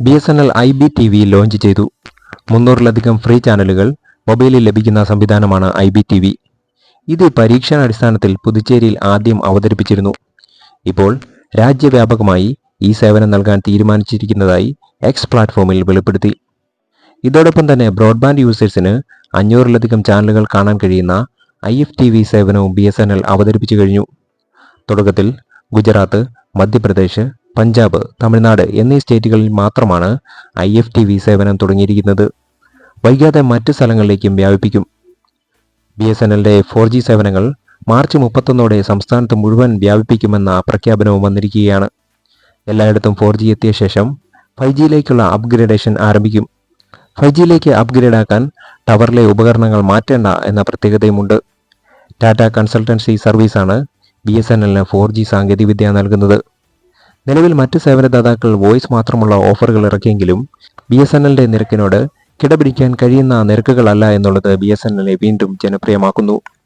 B S N L I B T V launch ചെയ്തു. മുന്നൂറിലധികം free ചാനലുകൾ മൊബൈലിൽ ലഭിക്കുന്ന സംവിധാനമാണ് ഐ ബി ടി വി. ഇത് പരീക്ഷണാടിസ്ഥാനത്തിൽ പുതുച്ചേരിയിൽ ആദ്യം അവതരിപ്പിച്ചിരുന്നു. ഇപ്പോൾ രാജ്യവ്യാപകമായി ഈ സേവനം നൽകാൻ തീരുമാനിച്ചിരിക്കുന്നതായി എക്സ് പ്ലാറ്റ്ഫോമിൽ വെളിപ്പെടുത്തി. ഇതോടൊപ്പം തന്നെ ബ്രോഡ്ബാൻഡ് യൂസേഴ്സിന് അഞ്ഞൂറിലധികം ചാനലുകൾ കാണാൻ കഴിയുന്ന ഐ എഫ് ടി വി സേവനവും ബി എസ് എൻ എൽ അവതരിപ്പിച്ചു കഴിഞ്ഞു. തുടക്കത്തിൽ ഗുജറാത്ത് മധ്യപ്രദേശ് പഞ്ചാബ് തമിഴ്നാട് എന്നീ സ്റ്റേറ്റുകളിൽ മാത്രമാണ് ഐ എഫ് ടി വി സേവനം തുടങ്ങിയിരിക്കുന്നത്. വൈകാതെ മറ്റ് സ്ഥലങ്ങളിലേക്കും വ്യാപിപ്പിക്കും. ബി എസ് എൻ എല്ലിന്റെ ഫോർ ജി സേവനങ്ങൾ മാർച്ച് മുപ്പത്തൊന്നോടെ സംസ്ഥാനത്ത് മുഴുവൻ വ്യാപിപ്പിക്കുമെന്ന പ്രഖ്യാപനവും വന്നിരിക്കുകയാണ്. എല്ലായിടത്തും ഫോർ ജി എത്തിയ ശേഷം ഫൈവ് ജിയിലേക്കുള്ള അപ്ഗ്രേഡേഷൻ ആരംഭിക്കും. ഫൈവ് ജിയിലേക്ക് അപ്ഗ്രേഡ് ആക്കാൻ ടവറിലെ ഉപകരണങ്ങൾ മാറ്റേണ്ട എന്ന പ്രത്യേകതയുമുണ്ട്. ടാറ്റ കൺസൾട്ടൻസി സർവീസാണ് ബി എസ് എൻ എല്ലിന് ഫോർ ജി സാങ്കേതികവിദ്യ നൽകുന്നത്. നിലവിൽ മറ്റ് സേവനദാതാക്കൾ വോയിസ് മാത്രമുള്ള ഓഫറുകൾ ഇറക്കിയെങ്കിലും ബി എസ് എൻ എല്ലിന്റെ നിരക്കിനോട് കിടപിടിക്കാൻ കഴിയുന്ന നിരക്കുകളല്ല എന്നുള്ളത് ബി എസ് എൻ എല്ലിനെ വീണ്ടും ജനപ്രിയമാക്കുന്നു.